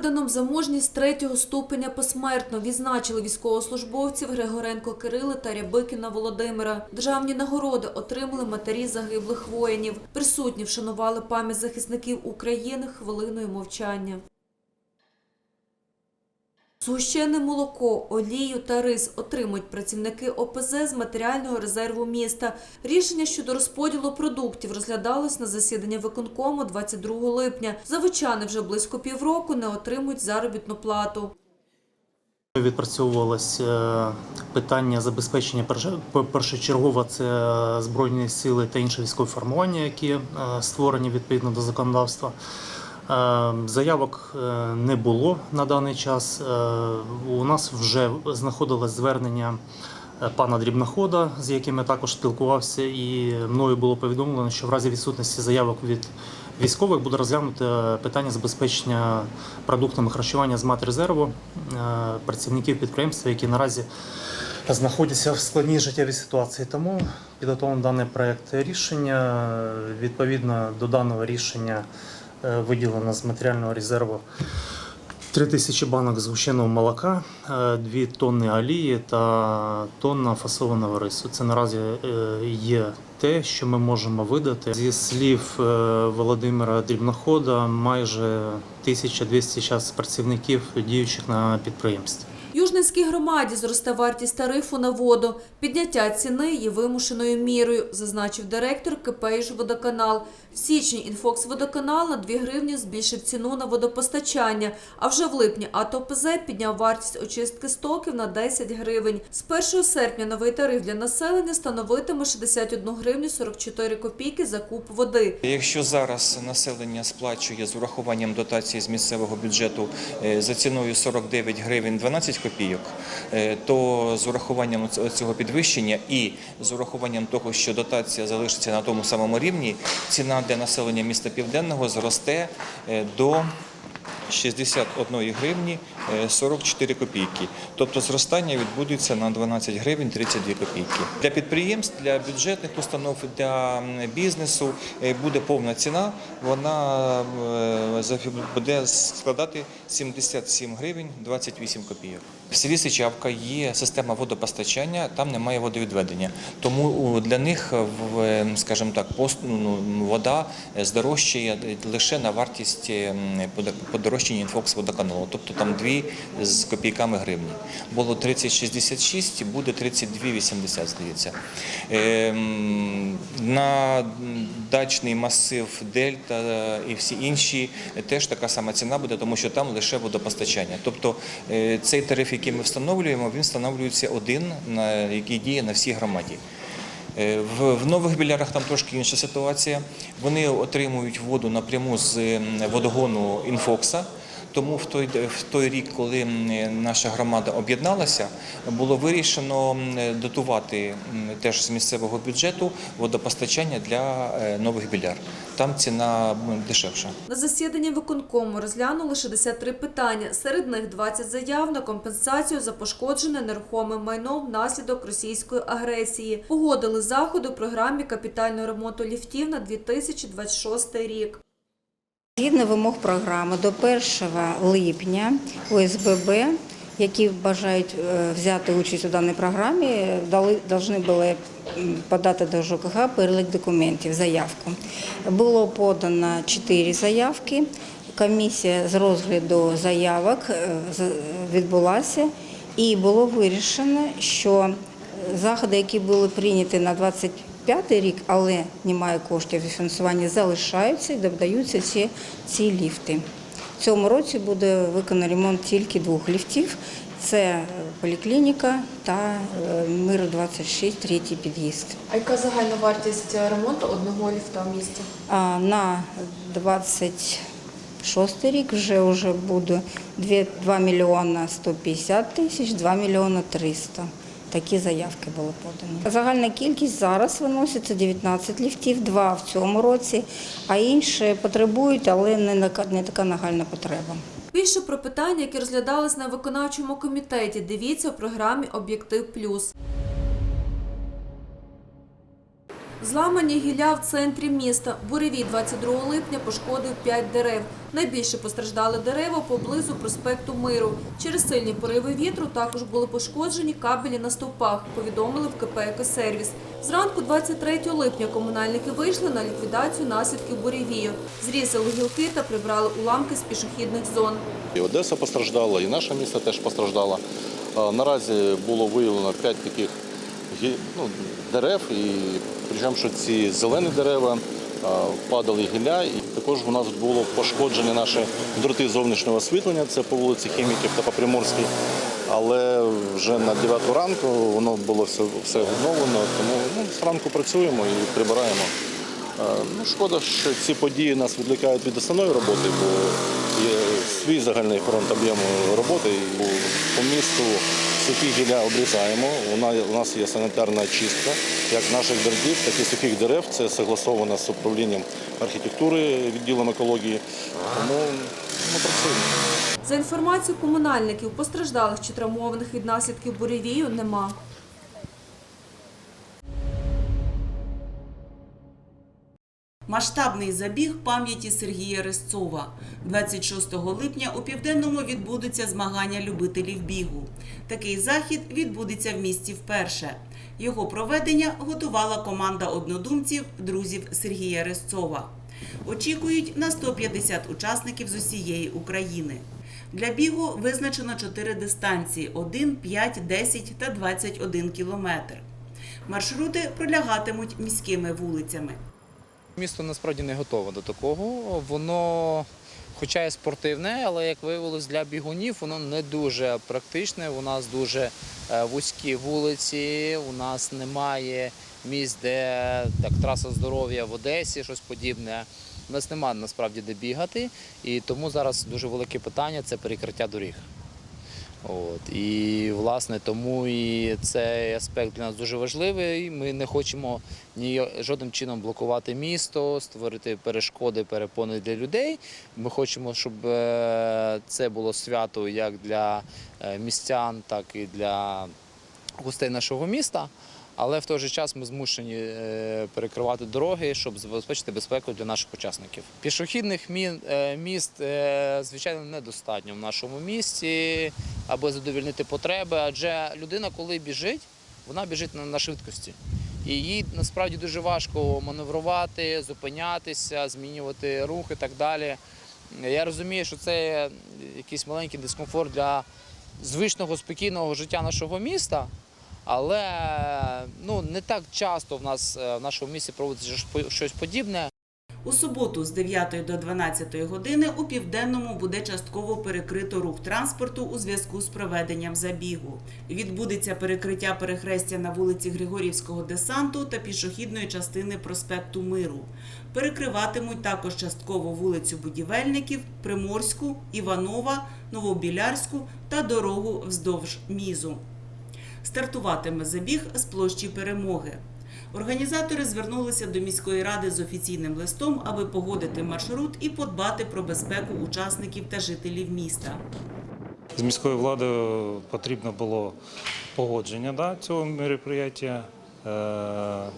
Орденом за мужність третього ступеня посмертно відзначили військовослужбовців Григоренко Кирили та Рябикіна Володимира. Державні нагороди отримали матері загиблих воїнів. Присутні вшанували пам'ять захисників України хвилиною мовчання. Згущене молоко, олію та рис отримують працівники ОПЗ з матеріального резерву міста. Рішення щодо розподілу продуктів розглядалось на засіданні виконкому 22 липня. Заводчани вже близько півроку не отримують заробітну плату. Відпрацьовувалось е, питання забезпечення першочергово це е, збройні сили та інші військові формування, які е, створені відповідно до законодавства. Е, Заявок е, не було на даний час. Е, У нас вже знаходилось звернення пана Дрібнохода, з яким я також спілкувався, і мною було повідомлено, що в разі відсутності заявок від військових буде розглянуто питання забезпечення продуктами харчування з матрезерву працівників підприємства, які наразі знаходяться в складній життєвій ситуації. Тому підготовлений даний проект рішення. Відповідно до даного рішення виділено з матеріального резерву 3 тисячі банок згущеного молока, 2 тонни олії та тонна фасованого рису. Це наразі е, є те, що ми можемо видати. Зі слів е, Володимира Дрібнохода, майже 1200 час працівників діючих на підприємстві. Южненській громаді зросте вартість тарифу на воду. Підняття ціни є вимушеною мірою, зазначив директор КП «Водоканал». В січні «Інфокс-Водоканал» на 2 гривні збільшив ціну на водопостачання, а вже в липні АТОПЗ підняв вартість очистки стоків на 10 гривень. З 1 серпня новий тариф для населення становитиме 61 гривню 44 копійки за куб води. Якщо зараз населення сплачує з урахуванням дотації з місцевого бюджету е, за ціною 49 гривень 12 копійок, е, то з урахуванням цього підвищення і з урахуванням того, що дотація залишиться на тому самому рівні, ціна для населення міста Південного зросте е, до 61 гривні е, 44 копійки. Тобто зростання відбудеться на 12 гривень 32 копійки. Для підприємств, для бюджетних установ, для бізнесу е, буде повна ціна. Вона е, буде складати 77 гривень 28 копійок. В селі Сичавка є система водопостачання, там немає водовідведення. Тому для них, е, скажімо так, пост- ну, вода здорожчає лише на вартість е, подорожчання інфокс водоканалу, тобто там 2 з копійками гривні. Було 30,66, буде 32,80, здається. Ем, На дачний масив Дельта і всі інші теж така сама ціна буде, тому що там лише водопостачання. Тобто е, цей тариф, який ми встановлюємо, він встановлюється один, на який діє на всій громаді. Е, В, в нових білярах там трошки інша ситуація. Вони отримують воду напряму з водогону Інфокса. Тому в той, в той рік, коли наша громада об'єдналася, було вирішено дотувати теж з місцевого бюджету водопостачання для е, нових біляр. Там ціна дешевша. На засіданні виконкому розглянули 63 питання. Серед них 20 заяв на компенсацію за пошкоджене нерухоме майно внаслідок російської агресії. Погодили заходи у програмі капітального ремонту ліфтів на 2026 рік. Згідно вимог програми до 1 липня ОСББ, які бажають е, взяти участь у даній програмі, повинні були подати до ЖКГ перелік документів, заявку. Було подано 4 заявки. Комісія з розгляду заявок е, відбулася і було вирішено, що заходи, які були прийняті на 25 рік, але немає коштів фінансування, залишаються і додаються ці, ці ліфти. В цьому році буде виконано ремонт тільки двох ліфтів. Це е, поліклініка та е, Миру 26, третій під'їзд. А яка загальна вартість ремонту одного ліфта в місті? А на 26 рік вже, вже буде 2, 2 мільйона 150 тисяч, 2 мільйона 300. Такі заявки були подані. Загальна кількість зараз виноситься 19 ліфтів, два в цьому році, а інші потребують, але не така нагальна потреба. Більше про питання, які розглядались на виконавчому комітеті, дивіться у програмі Об'єктив Плюс. Зламані гілля в центрі міста. Буревій 22 липня пошкодив 5 дерев. Найбільше постраждали дерева поблизу проспекту Миру. Через сильні пориви вітру також були пошкоджені кабелі на стовпах, повідомили в КП «Екосервіс». Зранку 23 липня комунальники вийшли на ліквідацію наслідків буревію. Зрізали гілки та прибрали уламки з пішохідних зон. І Одеса постраждала, і наше місто теж постраждало. Наразі було виявлено п'ять таких гі- ну, дерев, і причому, що ці зелені дерева падали гілля, і також у нас було пошкоджені наші дроти зовнішнього освітлення, це по вулиці Хіміків та по Приморській. Але вже на 9 ранку воно було все, все відновлено, тому ну, зранку працюємо і прибираємо. Е, Ну, шкода, що ці події нас відлікають від основної роботи, бо є свій загальний фронт об'єму роботи. І по- місту сухі гілля обрізаємо. У нас, є санітарна чистка як наших деревів, так і сухих дерев. Це согласовано з управлінням архітектури, відділом екології. Тому ми працюємо. За інформацією комунальників, постраждалих чи травмованих від наслідків буревію нема. Масштабний забіг пам'яті Сергія Резцова. 26 липня у Південному відбудуться змагання любителів бігу. Такий захід відбудеться в місті вперше. Його проведення готувала команда однодумців, друзів Сергія Резцова. Очікують на 150 учасників з усієї України. Для бігу визначено чотири дистанції: 1, 5, 10 та 21 кілометр. Маршрути пролягатимуть міськими вулицями. Місто насправді не готове до такого. Воно, хоча і спортивне, але як виявилось для бігунів, воно не дуже практичне. У нас дуже е, вузькі вулиці, у нас немає місць, де так траса здоров'я в Одесі, щось подібне. У нас немає насправді де бігати, і тому зараз дуже велике питання це перекриття доріг. От і власне тому і цей аспект для нас дуже важливий. Ми не хочемо ні жодним чином блокувати місто, створити перешкоди, перепони для людей. Ми хочемо, щоб е, це було свято як для е, містян, так і для гостей нашого міста. Але в той же час ми змушені е, перекривати дороги, щоб забезпечити безпеку для наших учасників. Пішохідних е, міст, е, звичайно, недостатньо в нашому місті, аби задовільнити потреби. Адже людина, коли біжить, вона біжить на, швидкості. І їй насправді дуже важко маневрувати, зупинятися, змінювати рух і так далі. Я розумію, що це якийсь маленький дискомфорт для звичного спокійного життя нашого міста. Але ну не так часто в нас е, в нашому місті проводиться щось- подібне. У суботу з 9 до 12 години у південному буде частково перекрито рух транспорту у зв'язку з проведенням забігу. Відбудеться перекриття перехрестя на вулиці Григорівського десанту та пішохідної частини проспекту Миру. Перекриватимуть також частково вулицю Будівельників, Приморську, Іванова, Новобілярську та дорогу вздовж Мізу. Стартуватиме забіг з площі перемоги. Організатори звернулися до міської ради з офіційним листом, аби погодити маршрут і подбати про безпеку учасників та жителів міста. З міською владою потрібно було погодження да, цього мероприятия. Е,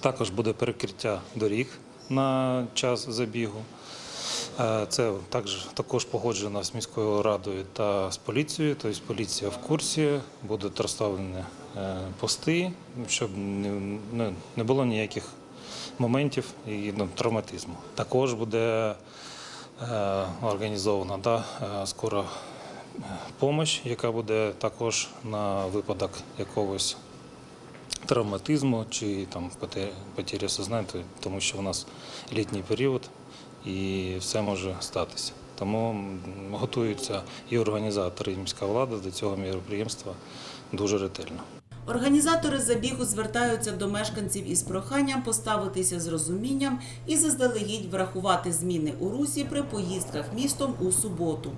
Також буде перекриття доріг на час забігу. Е, Це також, також погоджено з міською радою та з поліцією. Тобто поліція в курсі, будуть розставлені е, пости, щоб не, не- було ніяких моментів і ну, травматизму. Також буде е, організована да, скоро допомога, яка буде також на випадок якогось травматизму чи там поте- потері сознання, тому що в нас літній період і все може статися. Тому готуються і організатори, і міська влада до цього міроприємства дуже ретельно. Організатори забігу звертаються до мешканців із проханням поставитися з розумінням і заздалегідь врахувати зміни у русі при поїздках містом у суботу.